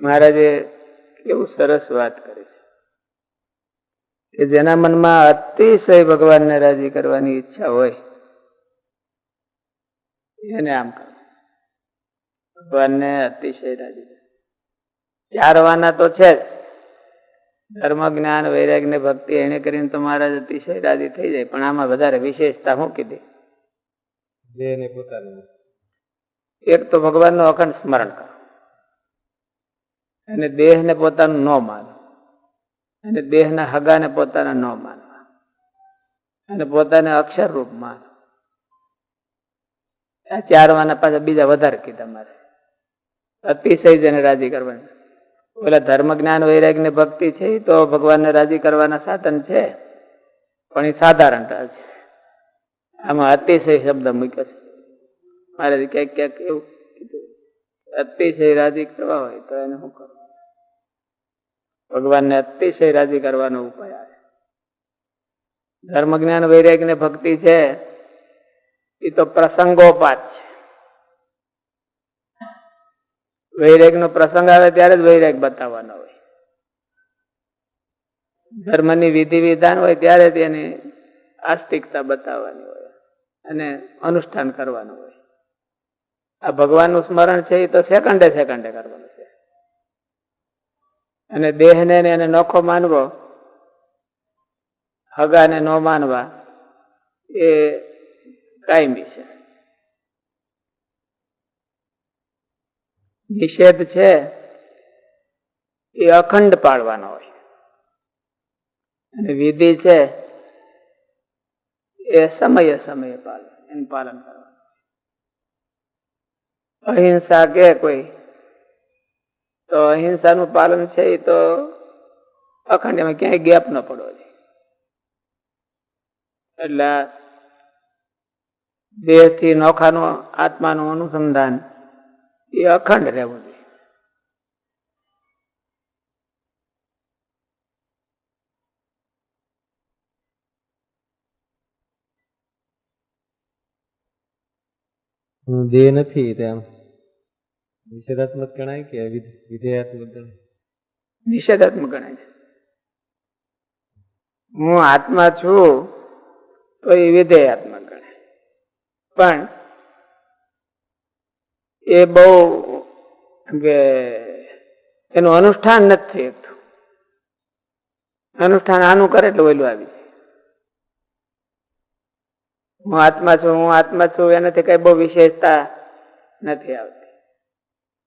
મહારાજે કેવું સરસ વાત કરી છે. કે જેના મનમાં અતિશય ભગવાનને રાજી કરવાની ઈચ્છા હોય એને આમ કરો. ભગવાનને અતિશય રાજી કરે. ચારવાના તો છે જ. ધર્મ જ્ઞાન વૈરાગ ને ભક્તિ એને કરીને તો મહારાજ અતિશય રાજી થઈ જાય. પણ આમાં વધારે વિશેષતા હું કીધી? એક તો ભગવાનનું અખંડ સ્મરણ કરો. અને દેહને પોતાનું ન માનવું અને દેહના હગાને પોતાના ન માનવા અને પોતાને અક્ષર રૂપ માનો. આ ચાર વાના પાછા બીજા વધારે કીધા મારે. અતિશય જેને રાજી કરવાની. ઓલા ધર્મ જ્ઞાન વૈરાગ ને ભક્તિ છે તો ભગવાનને રાજી કરવાના સાધન છે. પણ એ સાધારણતા છે. આમાં અતિશય શબ્દ મૂક્યો છે. મારે ક્યાંક ક્યાંક એવું કીધું. અતિશય રાજી કરવા હોય તો એને શું કરવું ભગવાનને અતિશય રાજી કરવાનો ઉપાય આવે. ધર્મ જ્ઞાન વૈરાગ ને ભક્તિ છે એ તો પ્રસંગોપાત છે. વૈરાગ નો પ્રસંગ આવે ત્યારે જ વૈરાગ બતાવવાનો હોય. ધર્મની વિધિ વિધાન હોય ત્યારે તેની આસ્તિકતા બતાવવાની હોય અને અનુષ્ઠાન કરવાનું હોય. આ ભગવાનનું સ્મરણ છે એ તો સેકન્ડે સેકન્ડે કરવાનું. અને દેહને એને નોખો માનવો, હગાને ન માનવા, એ કાયમી છે. નિષેધ છે, એ અખંડ પાળવાનો હોય. અને વિધિ છે, એ સમયે સમયે પાલન એનું પાલન કરવાનું. અહિંસા કે કોઈ તો અહિંસાનું પાલન છે એ તો અખંડ એમાં ક્યાંય ગેપ ન પડવો જોઈએ. એટલે દેહથી નોખાનું આત્માનું અનુસંધાન એ અખંડ રહેવું જોઈએ. દેહ નથી તેમ નિષેધાત્મક ગણાય કે વિધેયાત્મક ગણાય? નિષેધાત્મક ગણાય હું આત્મા છું, તો એ વિધેયાત્મક ગણાય. પણ એ બહુ કે, એનું અનુષ્ઠાન નથી થઈ અનુષ્ઠાન આનું કરે એટલે ઓલું આવી હું આત્મા છું, હું આત્મા છું, એનાથી કઈ બહુ વિશેષતા નથી આવતી.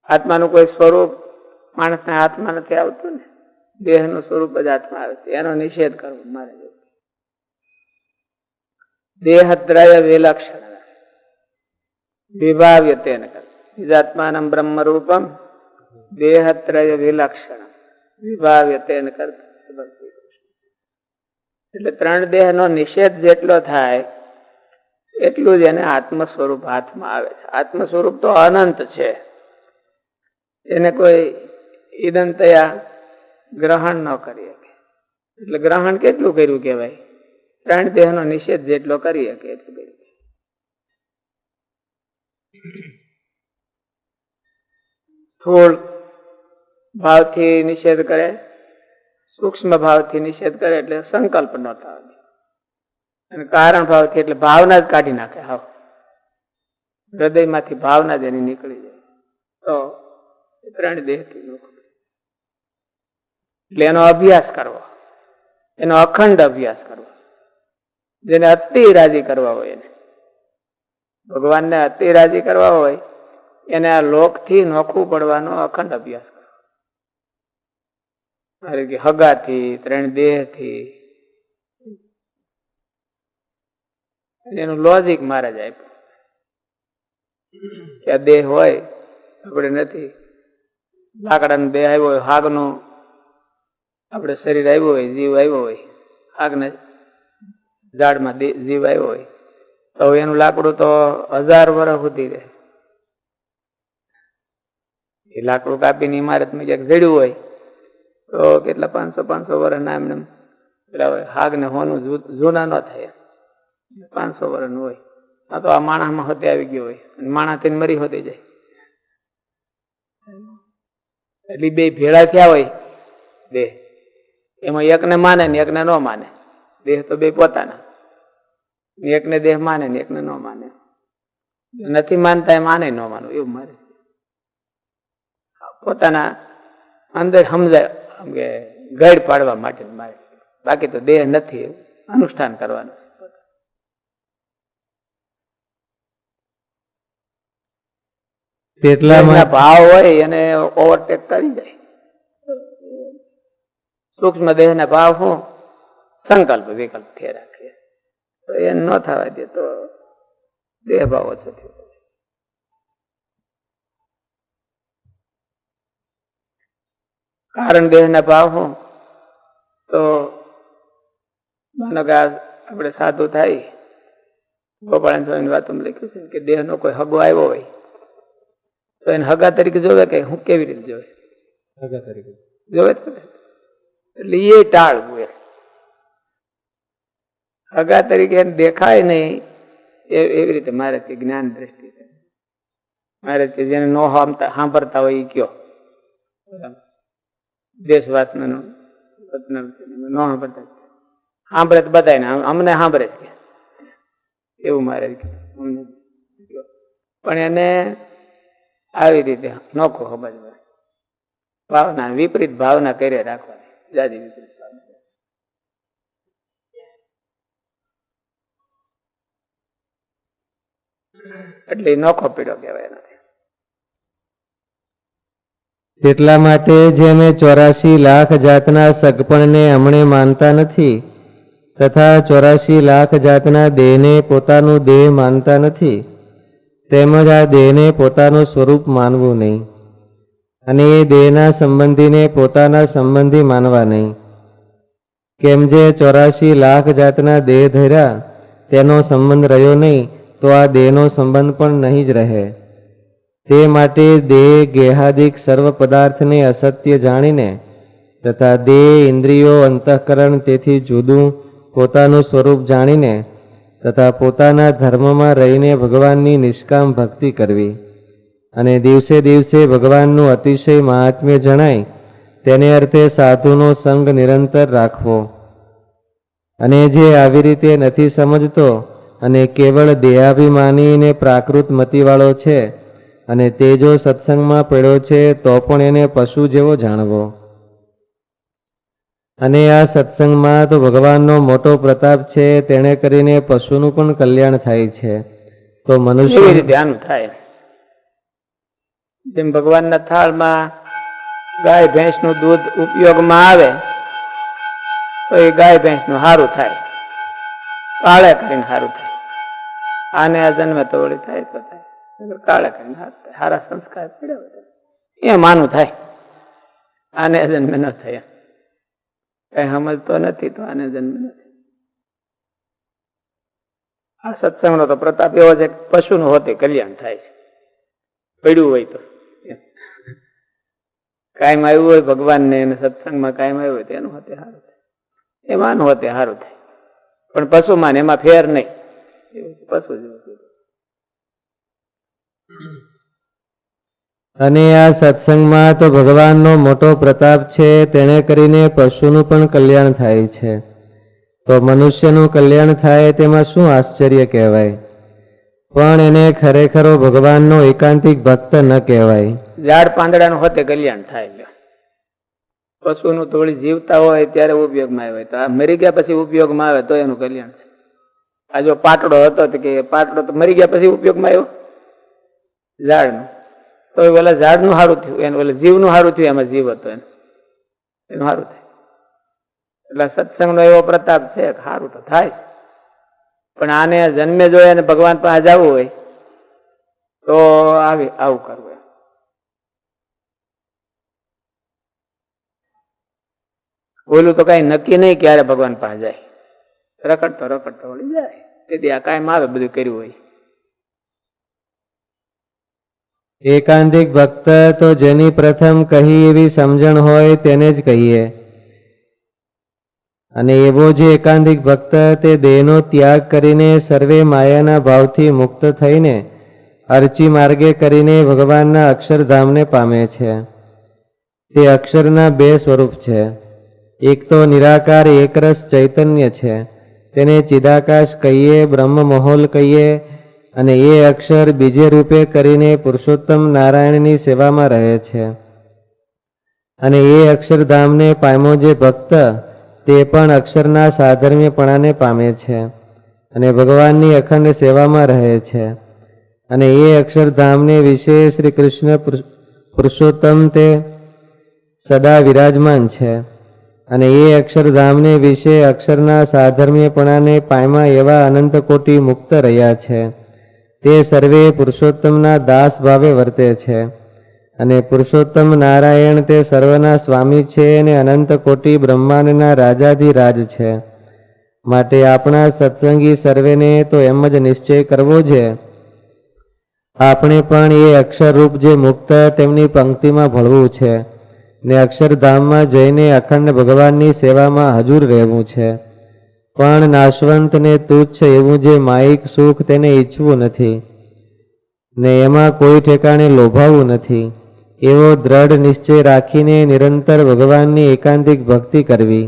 આત્માનું કોઈ સ્વરૂપ માણસના હાથમાં નથી આવતું ને. દેહનું સ્વરૂપ જ આત્મા આવે છે. એનો નિષેધ કરવો મારે દેહત્રય વિલક્ષણ. વિભાવ્ય તેને નિજાત્માનમ બ્રહ્મ રૂપમ દેહત્રય વિલક્ષણ. વિભાવ્ય તેને એટલે ત્રણ દેહ નો નિષેધ જેટલો થાય, એટલું જ એને આત્મ સ્વરૂપ હાથમાં આવે છે. આત્મ સ્વરૂપ તો અનંત છે. એને કોઈ ઈદંતયા ગ્રહણ ન કરી શકે. એટલે ગ્રહણ કેટલું કર્યું કહેવાય? પ્રાણ દેહનો નિષેધ જેટલો કરી શકે એટલું કર્યું. સ્થૂળ ભાવથી નિષેધ કરે, સૂક્ષ્મ ભાવથી નિષેધ કરે એટલે સંકલ્પ ન થાય. અને કારણ ભાવથી એટલે ભાવના જ કાઢી નાખે. હાવ. હૃદયમાંથી ભાવના જ એની નીકળી જાય. તો એ ત્રણ દેહથી નોખું. એટલે એનો અભ્યાસ કરવો. એનો અખંડ અભ્યાસ કરવો. જેને અતિ રાજી કરવા હોય એને. ભગવાનને અતિ રાજી કરવા હોય, એને આ લોકથી નોખું પડવાનો અખંડ અભ્યાસ કરવો. કે હગાથી, ત્રણ દેહથી. એનું લોજિક મારે જાય કે આ દેહ હોય, આપણે નથી. લાકડાનો બે આવ્યો હોય, હાગનો આપણે શરીર આવ્યું હોય, જીવ આવ્યો હોય આગને ઝાડમાં જીવ આવ્યો હોય. તો એનું લાકડું તો હજાર વર્ષ સુધી રહે. એ લાકડું કાપીને ઇમારતમાં ક્યાંક જડ્યું હોય, તો કેટલા પાંચસો પાંચસો વર્ષ ના એમને પેલા હાગ ને હોનું જૂના ન થાય પાંચસો વર્ષનું હોય. આ તો આ માણસમાં હોતે આવી ગયો હોય. માણસ થઈને મરી હોતી જાય. એટલે બે ભેળા થયા હોય દેહ એમાં એકને માને ને એકને ન માને. દેહ તો બે પોતાના. એકને દેહ માને ને એકને ન માને. નથી માનતા એ માને ન માનવું એવું મારે પોતાના અંદર સમજાય કે ગઈડ પાડવા માટે મારે. બાકી તો દેહ નથી અનુષ્ઠાન કરવાનું. તેટલામાં ભાવ હોય એને ઓવરટેક કરી જાય સૂક્ષ્મ દેહના ભાવ શું સંકલ્પ વિકલ્પ થયા તો એ ન થવા દે તો દેહ ભાવ ઓછો થયો કારણ દેહના ભાવ શું તો માનો કે આપણે સાધુ થાય. ગોપાલ સ્વામી વાતમાં લખ્યું છે કે કે દેહનો કોઈ હગો આવ્યો હોય તો એને હગા તરીકે જોવે કે હું કેવી રીતે જોવે? હગા તરીકે. જોવે એટલે એ ટાળવું એ હગા તરીકે એને દેખાય નહીં એવી રીતે મારે કે જ્ઞાન દ્રષ્ટિ મારે કે જેને નો સાંભળતા હોય એ કયો. દેશ વાતનો નો સાંભળતા સાંભળે તો બધાને અમને સાંભળે જ એવું મારે પણ એને આવી રીતે નોખો સમજવા ભાવના, વિપરીત ભાવના કર્યા રાખવાની. જાજી વિપરીત એટલે નોખો પીડો કહેવાય એનાથી. તેટલા માટે જેને ચોરાશી લાખ જાતના સગપણને હમણે માનતા નથી, તથા ચોરાશી લાખ જાતના દેહને પોતાનું દેહ માનતા નથી તેમજ આ દેહને પોતાનું સ્વરૂપ માનવું નહીં. અને એ દેહના સંબંધીને પોતાના સંબંધી માનવા નહીં. કેમ જે ચોરાશી લાખ જાતના દેહ ધર્યા, તેનો સંબંધ રહ્યો નહીં, તો આ દેહનો સંબંધ પણ નહીં જ રહે. તે માટે દેહ ગેહાદિક સર્વ પદાર્થને અસત્ય જાણીને તથા દેહ ઇન્દ્રિયો અંતઃકરણ તેથી જુદું પોતાનું સ્વરૂપ જાણીને તથા પોતાના ધર્મમાં રહીને ભગવાનની નિષ્કામ ભક્તિ કરવી. અને દિવસે દિવસે ભગવાનનું અતિશય મહાત્મ્ય જણાય તેને અર્થે સાધુનો સંગ નિરંતર રાખવો. અને જે આવી રીતે નથી સમજતો અને કેવળ દેહાભિમાનીને પ્રાકૃત મતિવાળો છે અને તે જો સત્સંગમાં પડ્યો છે, તો પણ એને પશુ જેવો જાણવો. અને આ સત્સંગમાં તો ભગવાનનો મોટો પ્રતાપ છે, તેણે કરીને પશુનું પણ કલ્યાણ થાય છે. તો મનુષ્ય આનું થાય? જેમ ભગવાનના થાળમાં ગાય, ભેંસનું દૂધ ઉપયોગમાં આવે, તો એ ગાય, ભેંસનું સારું થાય. કાળે કરીને સારું થાય. આને આ જન્મ તો વળી થાય, તો થાય. કાળે કરીને સારું થાય. સારા સંસ્કાર પડ્યા એ માનું થાય. આને જન્મે ન થાય. કઈ સમજતો નથી, તો આને જન્મ નથી. આ સત્સંગનો તો પ્રતાપ એવો છે પશુનું હોતે કલ્યાણ થાય છે. પડ્યું હોય તો. કાયમ આવ્યું હોય ભગવાનને અને સત્સંગમાં કાયમ આવ્યું હોય તો એનું હોતે સારું થાય. એમાંનું હોતે સારું થાય. પણ પશુમાં એમાં ફેર નહીં. પશુ જેવું અને આ સત્સંગમાં તો ભગવાનનો મોટો પ્રતાપ છે, તેણે કરીને પશુનું પણ કલ્યાણ થાય છે. તો મનુષ્યનું કલ્યાણ થાય તેમાં શું આશ્ચર્ય કહેવાય? પણ એને ખરેખરો ભગવાનનો એકાંતિક ભક્ત ન કહેવાય. ઝાડ પાંદડાનું હોતે કલ્યાણ થાય પશુનું થોડી જીવતા હોય ત્યારે ઉપયોગમાં આવે. તો આ મરી ગયા પછી ઉપયોગમાં આવે તો એનું કલ્યાણ આ જો પાટડો હતો કે પાટડો તો મરી ગયા પછી ઉપયોગમાં આવ્યો? ઝાડનું. તો ઓલા ઝાડનું સારું થયું, એનું ઓલા જીવનું સારું થયું, એમાં જીવ હતો એને. એનું સારું થયું. એટલે સત્સંગનો એવો પ્રતાપ છે સારું તો થાય. પણ આને જન્મે જો એને ભગવાન પાસે જવું હોય, તો આવી, આવું કરવું. ઓલું તો કઈ નક્કી નહીં ક્યારે ભગવાન પાસે જાય. રખડતો રખડતો વળી જાય. તેથી આ કાયમ આવે બધું કર્યું હોય. એકાંતિક ભક્ત તો જેની પ્રથમ કહી એવી સમજણ હોય તેને જ કહીએ. અને એવો જે એકાંતિક ભક્ત તે દેહનો ત્યાગ કરીને સર્વે માયાના ભાવથી મુક્ત થઈને અર્ચી માર્ગે કરીને ભગવાનના અક્ષરધામને પામે છે. તે અક્ષરના બે સ્વરૂપ છે. એક તો નિરાકાર એકરસ ચૈતન્ય છે. તેને ચિદાકાશ કહીએ બ્રહ્મ મહોલ કહીએ અને એ અક્ષર બીજે રૂપે કરીને પુરુષોત્તમ નારાયણની સેવામાં રહે છે. અને એ અક્ષરધામને પામ્યો જે ભક્ત, તે પણ અક્ષરના સાધર્મ્યપણાને પામે છે અને ભગવાનની અખંડ સેવામાં રહે છે. અને એ અક્ષરધામને વિશે શ્રી કૃષ્ણ પુરુષોત્તમ તે સદા વિરાજમાન છે. અને એ અક્ષરધામને વિશે અક્ષરના સાધર્મ્યપણાને પામ્યા એવા અનંત કોટી મુક્ત રહ્યા છે. તે સર્વે પુરુષોત્તમના દાસ ભાવે વર્તે છે. અને પુરુષોત્તમ નારાયણ તે સર્વના સ્વામી છે અને અનંત કોટી બ્રહ્માંડના રાજાધિરાજ છે. માટે આપણા સત્સંગી સર્વેને તો એમ જ નિશ્ચય કરવો છે. આપણે પણ એ અક્ષરરૂપ જે મુક્ત તેમની પંક્તિમાં ભળવું છે. ને અક્ષરધામમાં જઈને અખંડ ભગવાનની સેવામાં હજુર રહેવું છે. પણ નાશવંત ને તુચ્છ એવું જે માયિક સુખ તેને ઈચ્છવું નથી, ને એમાં કોઈ ઠેકાણે લોભાવવું નથી, એવો દ્રઢ નિશ્ચય રાખીને નિરંતર ભગવાનની એકાંતિક ભક્તિ કરવી,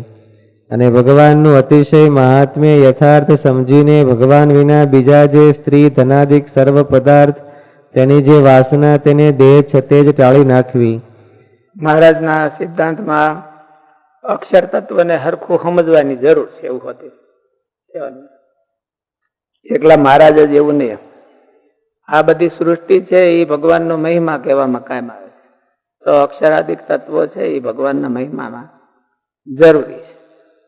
અને ભગવાનનું અતિશય મહાત્મ્ય યથાર્થ સમજીને ભગવાન વિના બીજા જે સ્ત્રી ધનાદિક સર્વ પદાર્થ તેની જે વાસના તેને દેહ છતે જ ટાળી નાખવી. મહારાજના સિદ્ધાંતમાં અક્ષર તત્વને હરખું સમજવાની જરૂર છે એવું હતું એકલા મહારાજ જ એવું નહીં. આ બધી સૃષ્ટિ છે એ ભગવાનનો મહિમા કહેવામાં કાયમ આવે છે. તો અક્ષરાધિક તત્વો છે એ ભગવાનના મહિમામાં જરૂરી છે.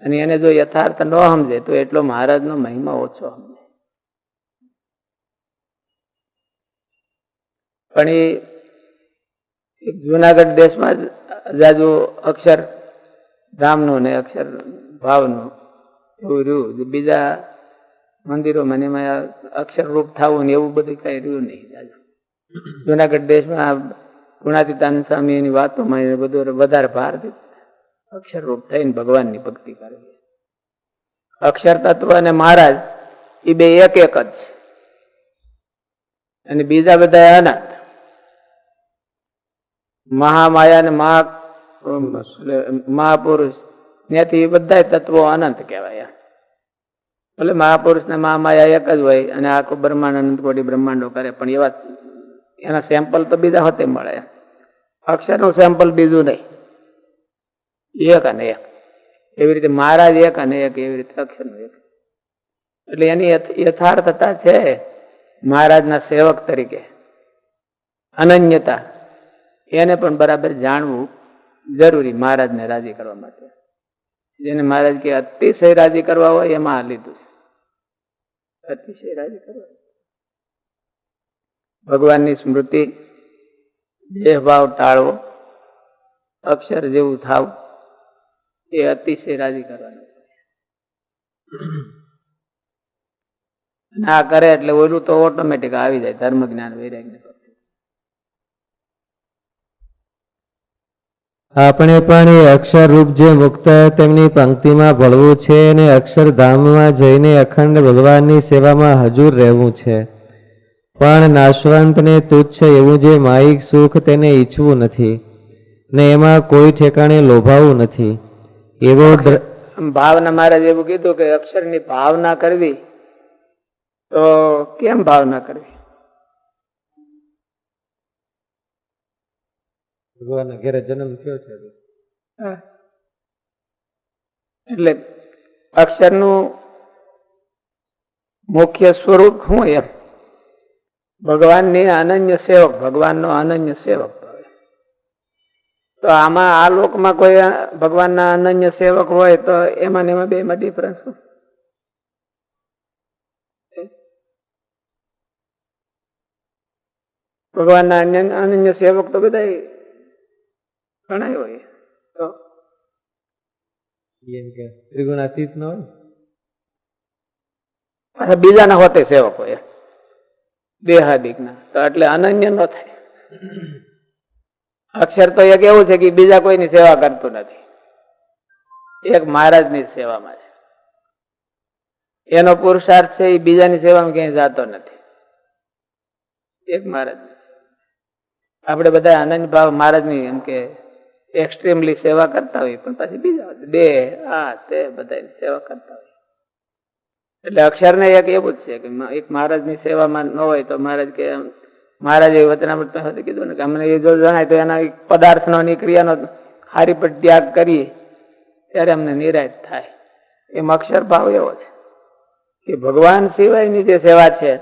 અને એને જો યથાર્થ ન સમજે તો એટલો મહારાજનો મહિમા ઓછો સમજે. પણ એ જુનાગઢ દેશમાં જ જાજુ અક્ષર ધામનું ને અક્ષર ભાવનું એવું રહ્યું બીજા મંદિરોમાં એમાં અક્ષરરૂપ થવું ને એવું બધું કઈ રહ્યું નહીં. જુનાગઢ દેશમાં ગુણાતીતાનંદ સ્વામીની વાતોમાં બધું વધારે ભાર અક્ષરરૂપ થઈને ભગવાનની ભક્તિ કરવી અક્ષર તત્વ અને મહારાજ એ બે એક એક જ છે. અને બીજા બધા અનાથ. મહામાયા અને મહા મહાપુરુષ. ત્યાંથી બધા તત્વો અનંત કહેવાય. એટલે મહાપુરુષ ને મહામાયા એક જ હોય, અને આખું બ્રહ્માંડ અનંત કોટી બ્રહ્માંડો કરે, પણ એવા એના સેમ્પલ તો બીજા હોતે મળે. અક્ષરનું સેમ્પલ બીજું નહીં. એક અને એક. એવી રીતે મહારાજ એક અને એક, એવી રીતે અક્ષરનું એક. એટલે એની યથાર્થતા છે મહારાજના સેવક તરીકે. અનન્યતા. એને પણ બરાબર જાણવું જરૂરી મહારાજને રાજી કરવા માટે. જેને મહારાજ કે અતિશય રાજી કરવા હોય એમાં આ લીધું છે. અતિશય રાજી કરવા ભગવાનની સ્મૃતિ, દેહભાવ ટાળવો, અક્ષર જેવું થાવ, એ અતિશય રાજી કરવાનું આ કરે એટલે ઓલું તો ઓટોમેટિક આવી જાય ધર્મ જ્ઞાન વૈરાગ્ય. આપણે પણ એ અક્ષરરૂપ જે મુક્ત તેમની પંક્તિમાં ભળવું છે અને અક્ષરધામમાં જઈને અખંડ ભગવાનની સેવામાં હજુર રહેવું છે. પણ નાશવંતને તુચ્છ એવું જે માયિક સુખ તેને ઈચ્છવું નથી ને એમાં કોઈ ઠેકાણે લોભાવવું નથી. એવો ભાવના મહારાજ એવું કીધું કે અક્ષરની ભાવના કરવી તો કેમ ભાવના કરવી? ભગવાનના ઘેરે જન્મ થયો છે એટલે અક્ષરનું મુખ્ય સ્વરૂપ શું એમ? ભગવાનની અનન્ય સેવક, ભગવાનનો અનન્ય સેવક તો આમાં આ લોકમાં કોઈ ભગવાનના અનન્ય સેવક હોય તો એમાં ને એમાં બે માં ડિફરન્સ ભગવાનના અન્ય અનન્ય સેવક તો બધા ઘણા હોય. તો? એમ કે ત્રિગુણાતીત ન હોય? પાછા બીજાના હોતે સેવકો એ. દેહાદિકના. તો એટલે અનન્ય ન થાય. અક્ષર તો એક એવું છે કે બીજા કોઈની સેવા કરતું નથી. એક મહારાજની સેવામાં છે. એનો પુરુષાર્થ છે એ બીજાની સેવામાં ક્યાંય જાતો નથી. એક મહારાજ આપણે બધા અનન્ય ભાવ મહારાજની એમ કે એક્સ્ટ્રીમલી સેવા કરતા હોય, પણ પછી બીજા દેહ આ તે બધા સેવા કરતા હોય. એટલે અક્ષરને એક એવું જ છે કે એક મહારાજની સેવામાં ન હોય તો મહારાજ કે, મહારાજે વચનામૃત કીધું ને કે અમને એ જો જણાય તો એના પદાર્થનો ની ક્રિયાનો હારી પર ત્યાગ કરીએ ત્યારે અમને નિરાશ થાય. એમ અક્ષર ભાવ એવો છે કે ભગવાન સિવાયની જે સેવા છે,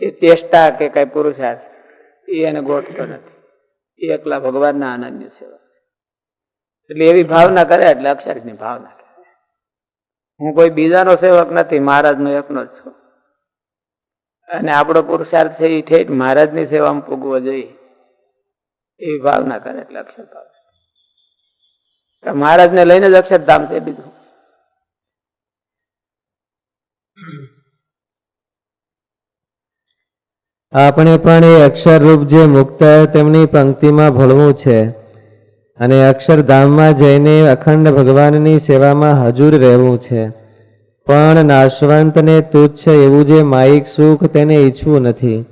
એ ચેષ્ટા કે કઈ પુરુષાર્થ એને ગોઠતો નથી. એ એકલા ભગવાનના આનંદની સેવા એટલે એવી ભાવના કરે, એટલે અક્ષરની ભાવના કરે. હું કોઈ બીજાનો સેવક નથી, મહારાજનો એકનો જ છું. અને આપણો પુરુષાર્થ છે એ ઠેઠ મહારાજની સેવામાં પૂગવો જોઈએ. એવી ભાવના કરે, એટલે અક્ષરધામ મહારાજને લઈને જ અક્ષરધામ છે બીજું. આપણે પણ એ અક્ષરરૂપ જે મુક્ત તેમની પંક્તિમાં ભળવું છે. અને અક્ષરધામમાં જઈને અખંડ ભગવાનની સેવામાં હજુર રહેવું છે. પણ નાશવંત ને તુચ્છ એવું જે માયિક સુખ તેને ઈચ્છવું નથી.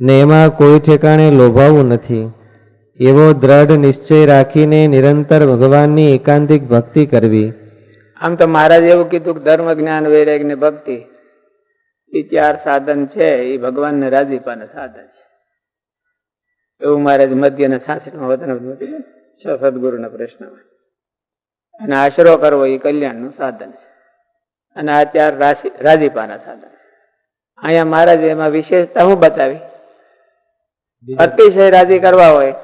ને એમાં કોઈ ઠેકાણે લોભાવવું નથી. એવો દ્રઢ નિશ્ચય રાખીને નિરંતર ભગવાનની એકાંતિક ભક્તિ કરવી. આમ તો મહારાજ એવું કીધું ધર્મ જ્ઞાન વૈરાગ ને ભક્તિ. એ ચાર સાધન છે એ ભગવાનને રાજીપાના સાધન છે. એવું મહારાજ મધ્યના સાસઠમાં વતન છ સદગુરુના પ્રશ્નમાં. અને આશરો કરવો એ કલ્યાણનું સાધન છે. અને આ ચાર રાશિ રાજીપાના સાધન અહીંયા મહારાજ એમાં વિશેષતા હું બતાવી? અતિશય રાજી કરવા હોય.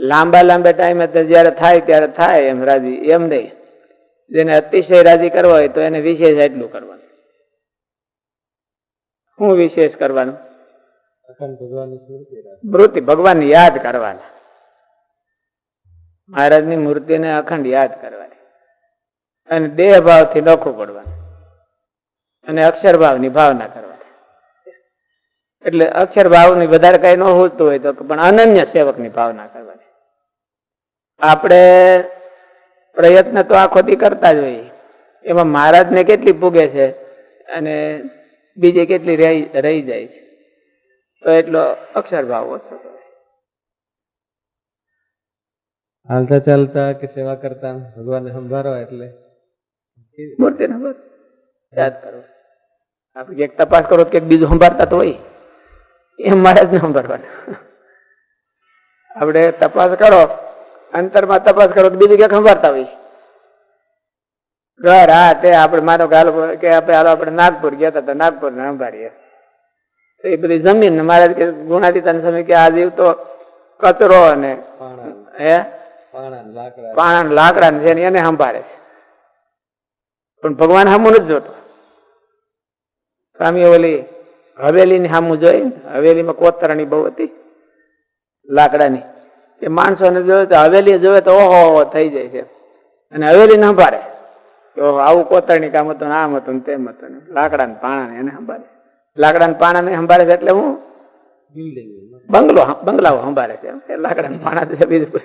લાંબા લાંબા ટાઈમે જયારે થાય ત્યારે થાય એમ રાજી એમ નહીં. જેને અતિશય રાજી કરવા હોય તો એને વિશેષ એટલું કરવાનું. શું વિશેષ કરવાનું? મૂર્તિ ભગવાન યાદ કરવાના. મહારાજની મૂર્તિને અખંડ યાદ કરવાની. અને દેહ ભાવથી નોખું પડવાનું. અને અક્ષર ભાવની ભાવના કરવાની. એટલે અક્ષર ભાવની વધારે કઈ ન હોતું હોય તો પણ અનન્ય સેવકની ભાવના કરવાની. આપણે પ્રયત્ન તો આખો દી કરતા જ હોઈએ. એમાં મહારાજને કેટલી પૂગે છે અને બીજે કેટલી રહી રહી જાય છે? તો એટલો અક્ષર ભાવ ઓછો હાલતા ચાલતા કે સેવા કરતા ભગવાન સંભાળો એટલે. મૂર્તિ નંબર યાદ કરો. આપણે એક તપાસ કરો કે બીજું સંભાળતા તો હોય. એમ મહારાજ ને સંભાળવાના. આપણે તપાસ કરો અંતરમાં તપાસ કરો તો બીજું ક્યાંક સંભાળતા હોય. ઘર હા તે આપણે મારો હાલો કે આપણે આપણે નાગપુર ગયા હતા તો નાગપુર ને અંભારીએ તો એ બધી જમીન મારા મહારાજ કે ગુણાતીતાન સમય કે આ જીવ તો કચરો અને હે? પાણા લાકડા. છે એને સંભાળે છે. પણ ભગવાન સામું નથી જોતો. સ્વામી ઓલી હવેલી ની સામું જોઈ ને, હવેલીમાં કોતરણી બહુ હતી લાકડાની. એ માણસોને જોયે તો હવેલી જોવે તો ઓહો ઓહો થઈ જાય છે. અને હવેલી ને સંભાળે. ઓહો આવું કોતરણી કામ હતું આમ હતું તેમ હતું ને લાકડા ને પાણા ને એને સંભાળે. લાકડા ને પાણા ને સંભાળે છે એટલે હું? બંગલો બંગલાઓ સંભાળે છે. લાકડા ને પાણા છે, બીજું.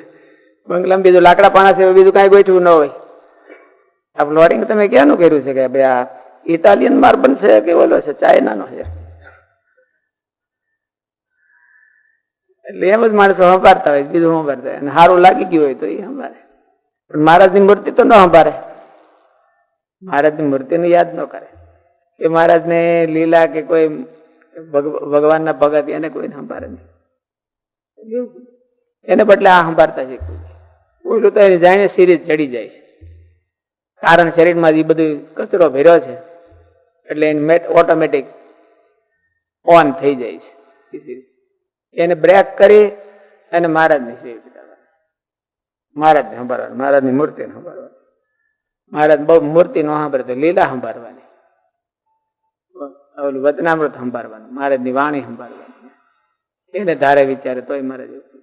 બંગલામાં બીજું લાકડા પાણા છે બીજું કાંઈ ગોઠવું ન હોય. આ ફ્લોરિંગ તમે ક્યાંનું કર્યું છે કે ભાઈ આ ઇટાલિયન માર્બલ છે કે ઓલો છે? ચાઇનાનો છે. એટલે એમ જ માણસો સંભાળતા હોય, બીજું સંભાળતા હોય? અને સારું લાગી ગયું હોય તો એ સંભાળે. પણ મહારાજની મૂર્તિ તો ન સંભાળે. મહારાજની મૂર્તિને યાદ ન કરે. કે મહારાજને લીલા કે કોઈ ભગ- ભગવાનના ભગત એને કોઈ સંભાળે નહીં. એને બદલે આ સંભાળતા શીખવું ઓલું તો એને જાણે સિરીજ ચડી જાય છે. કારણ શરીરમાં એ બધું કચરો ભર્યો છે. એટલે એને ઓટોમેટિક ઓન થઈ જાય છે. એને બ્રેક કરી અને મહારાજની કરવાની મહારાજને સંભાળવાનું, મહારાજની મૂર્તિને સંભાળવાની. મહારાજ બહુ મૂર્તિ નો સાંભળતો લીલા સંભાળવાની ઓલું વચનામૃત સંભાળવાનું મહારાજની વાણી સંભાળવાની એને ધારે વિચારે તોય મહારાજ એવું